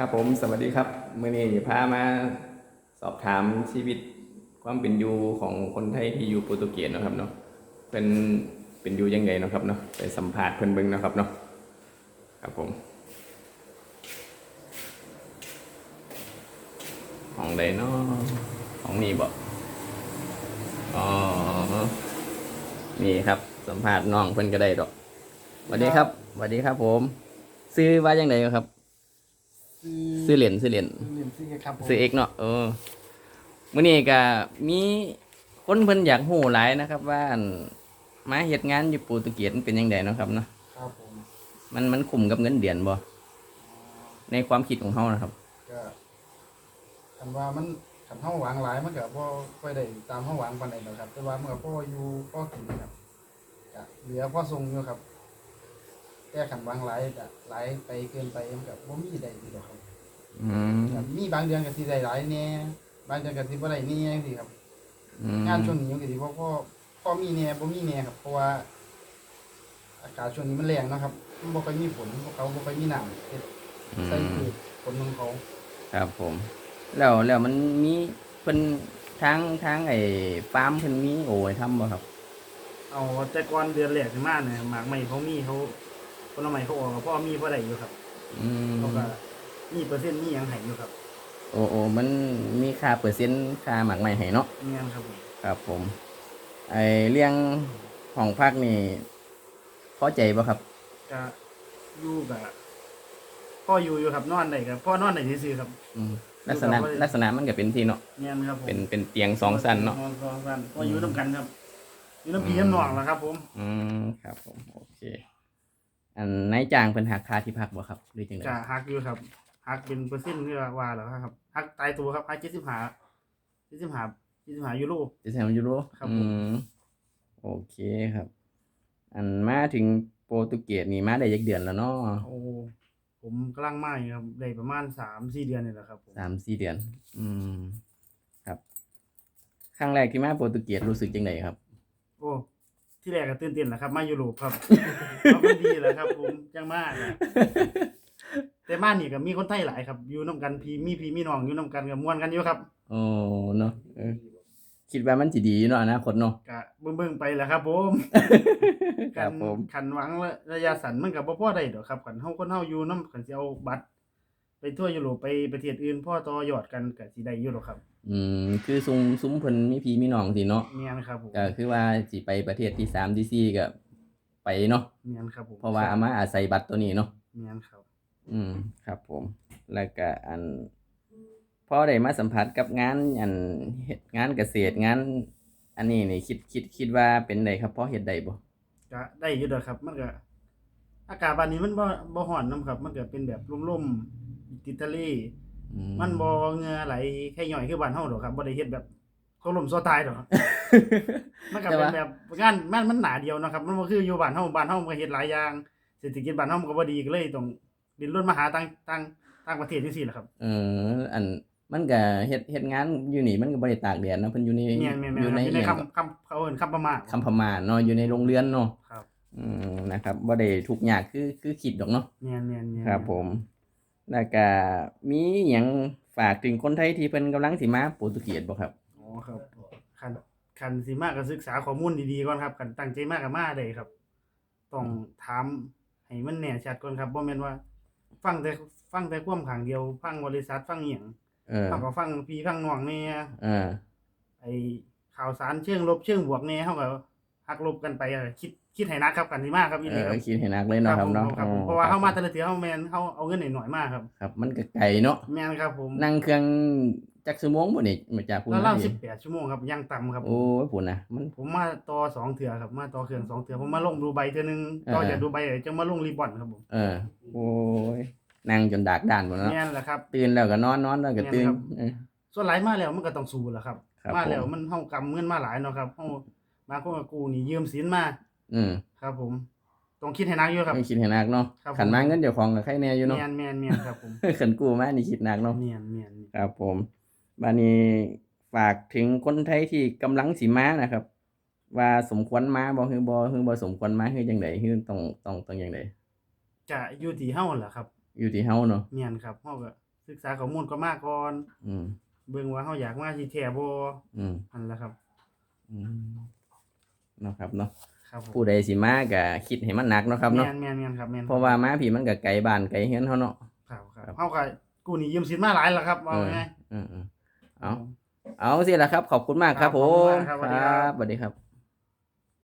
ครับผมสวัสดีครับเมื่อนี้พามาสอบถามชีวิตความเป็นอยู่ของคนไทยที่อยู่โปรตุเกสนะครับเนาะเป็นเป็นอยู่ยังไงเนาะครับเนาะไปสัมภาษณ์เพิ่อนเบิ่งเนาะครับเนาะครับผมของใดเนาะของนี่บ่อ๋อนี่ครับ สัมภาษณ์น้องเพิ่อนก็ได้ดอกสวัสดีครับสวัสดีครับผม ซื้อว่ายังไงครับ ซื้อเหรียญซื้อเหรียญเหรียญซื้อครับผมซื้อเอกเนาะเออมื้อนี้ก็มีคนเพิ่นอยากฮู้หลายนะครับ ว่าอั่นมาเฮ็ดงานอยู่โปรตุเกสมันเป็นจังไดเนาะครับเนาะครับผมมันมันคุ้มกับเงินเดือนบ่ในความคิดของเฮานะครับก็คันว่ามันคันเฮาหวังหลายมันก็บ่ค่อยได้ตามเฮาหวังปานใดหรอกครับ แต่ว่ามันก็พออยู่พอกินครับก็เหลือพอส่งอยู่ครับ แต่คันหวังหลายก็หลายไปเกินไปมันก็บ่มีได้ดีหรอกครับอืมก็มีบางเดือนก็สิได้หลายแหน่บางเดือนก็สิบ่ได้แหนี่จังซี่ครับ อืมงานช่วงนี้มันก็สิบ่พอพอมีแหน่บ่มีแหน่ครับเพราะว่า อากาศช่วงนี้มันแรงเนาะครับมันบ่ค่อยมีฝนพวกเขาบ่ค่อยมีน้ำเฮ็ดอืใส่ม พืชผลของเขา ครับผม แล้วแล้วมันมีเพิ่นทางทางไอ้ฟาร์มเพิ่นมีโอ้ยทำบ่ครับ เอาแต่ก่อนเดือนแรกขึ้นมาเนี่ยหมากใหม่เขามีเขาคน ละใหม่เขาออกกับพ่อมีพ่อได้อยู่ครับอืมเขาก็มีเปอร์เซ็นต์มีหยังให้อยู่ครับโอ้โอ้มันมีค่าเปอร์เซ็นต์ค่าหมักใหม่ให้เนาะเงี้ยครับผมครับผม ไอเรื่องของภาคนี่พอใจป่ะครับ ก็อยู่กับพ่ออยู่อยู่ครับนอนได้ครับพ่อนอนได้ซื่อๆครับ อืมลักษณะอยู่กับ ลักษณะมันก็เป็นที่เนาะเงี้ยครับผม เป็นเป็นเตียงสองสั้นเนาะ สองสั้นพ่ออยู่น้ำกันครับ อยู่น้ำพีน้ำหนองแล้วครับ ผม อืมครับผมโอเค อันนายจ้างเป็นหักค่าที่พักบ่ครับหรือจังไดจะหักอยู่ครับหักเป็นเปอร์เซ็นต์ที่ว่าแล้วครับหักตายตัวครับหักเจ็ดสิบห้าเจ็ดสิบห้าเจ็ดสิบห้ายูโร จะใช้มันยูโรครับผม อืมโอเคครับ อันมาถึงโปรตุเกสนี่มาได้ยักเดือนแล้วเนาะโอ้ผมกำลังมาอยู่ครับได้ประมาณสามสี่เดือนนี่แหละครับผมสามสี่เดือน อืม ครับ ครั้งแรกที่มาโปรตุเกสรู้สึกจังไดครับ โอ้ ที่แรกก็ตื่นเต้นแหละครับ มายุโรปครับเอาเป็นดีแหละครับ ผมจังมากนะแต่มานี่ก็มีคนไทยหลายครับ อยู่น้ำกันพี่มีพี่มีน้องอยู่น้ำกันกับม่วนกันอยู่ครับโอ้เนาะเออคิดว่ามันสิดีเนาะอนาคตเนาะ ก็เบิ่งๆไปแหละครับ ผมครับผมขันหวังระยะสั้นมันก็บ่พอได้ดอกครับขันเฮาคนเฮาอยู่นำขันสิเอาบัตร ไปทั่วยุโรปไปประเทศอื่นพ่อต่อยอดกันก็สิได้อยู่ดอกครับอืมคือซุ้มซุ้มเพิ่นมีพี่มีน้องสิเนาะเมียนครับผมก็คือว่าสิไปประเทศที่สามที่สี่ก็ไปเนาะเมียนครับผมเพราะว่าเอามาอาศัยบัตรตัวนี้เนาะเมียนครับ อืมครับผม แล้วก็อันพอได้มาสัมผัสกับงานอันเฮ็ดงานเกษตรงาน อันนี้นี่คิดคิดคิดว่าเป็นไดครับพอเฮ็ดได้บ่ก็ได้อยู่ดอกครับ มันก็อากาศบ้านนี้มันบ่บ่ร้อนนํครับ มันก็เป็นแบบร่มๆ ติดทะเลอืมันบ่เหงื่อไหลแค่ย่อยคือบ้านเฮาดอกครับบ่ได้เฮ็ดแบบเขาล่มโซตายดอก มันก็แต่เป็นว่าแบบงานมันมันหนาเดียวเนาะครับ มันบ่คืออยู่บ้านเฮาบ้านเฮามันก็เฮ็ดหลายอย่างเศรษฐกิจบ้านเฮามันก็บ่ดีก็เลยต้องดิ้นรนมาหาต่างต่างต่างประเทศจังซี่แหละครับ เอออันมันก็เฮ็ดเฮ็ดงานอยู่นี่มันก็บ่ได้ตากแดดเนาะเพิ่นอยู่ในแม่นๆๆอยู่ในอยู่ในอิหยังก็คำคำเขาเอิ้นคำประมาท คำพม่าเนาะอยู่ในโรงเรือนเนาะครับ อืมนะครับบ่ได้ทุกข์ยากคือคือคิดดอกเนาะแม่นๆๆครับ ผม แล้วก็มีหยังฝากถึงคนไทยที่เพิ่นกำลังสิมาโปรตุเกสบ่ครับ อ๋อครับคันคันสิมาก็ศึกษาข้อมูลดีๆก่อนครับคันตั้งใจมากก็มาได้ครับ ต้องถามให้มันแน่ชัดก่อนครับบ่แม่นว่า ฟังแต่ฟังแต่ความข้างเดียว ฟังบริษัทฟังอีหยังเออ เฮาก็ฟังพี่ฟังน้องแหน่เออ ไอ้ข่าวสารเชิงลบเชิงบวกแหน่เฮาก็ หักลบกันไปอะคิดคิดให้หนักครับกันสิมาครับอีเอหลีอครับคิดให้หนักเลยเนาะครับเนาะผมครับผมอ๋อเพราะว่าเฮาคมาบแต่ละเทื่อเฮาแม่นเฮาเอาเงินหน่อยๆมาครับ ครับมันก็ไกลเนาะแม่นครับผมนั่งเครื่องจักชั่วโมงบ่นี่มาจากพุ่นแล้วมาเล่านี่18ชั่วโมงครับยังต่ำครับ โอ้ยพุ่นน่ะมัน ผมมาต่อสองเถื่อครับมาต่อเครื่องสองเถื่อผมมาลงดูใบเทื่อนึงต่อเออ จากดูใบเดี๋ยวจะมาลงรีบอนครับผมเออ โอ้ยนั่งจนดากด้านหมดเนาะแม่นแหละครับ ตื่นแล้วก็นอนนอนแล้วก็ตื่นแม่นครับเออ ส่วนหลายมาแล้วมันก็ต้องสู้แหละครับ ครับมาแล้วผม มันเฮากำเงินมาหลายเนาะครับเฮา มาคนกับกูนี่ยืมสินมาอืมครับ ผมต้องคิดให้หนักอยู่ครับ ไม่คิดให้หนักเนาะครับผม ขันมาเงินเจ้าของก็ใครแน่อยู่เนาะแม่นแม่นแม่นครับผม ขันกู้มานี่คิดหนักเนาะแม่นแม่นครับผมบานี้ฝากถึงคนไทยที่กำลังสิมานะครับ ว่าสมควรมาบ่คือบ่คือบ่สมควรมาคือจังไดคือต้องต้องต้องจังไดจะอยู่ที่เฮาแหละครับอยู่ที่เฮาเนาะแม่นครับเฮาก็ศึกษาข้อมูลก็มาก่อนอืม เบิ่งว่าเฮาอยากมาสิแท้บ่อืมอันละครับ อืม เนาะครับเนาะครับผมผู้ใดสิมาก็คิดให้มันหนักเนาะครับเนาะแม่นแม่นแม่นครับแม่นเพราะว่ามาพี่มันก็ไกลบ้านไกลเฮือนเฮาเนาะ ครับคครัรับบเฮาก็กู้หนี้ยืมสินมาหลายแล้วครับว่าเออไงอืมๆเอาเอาสิล่ะครับ ขอบคุณมากครับครับผขอบคุมณมากครับสวัสดีครับ สวัสดีครับ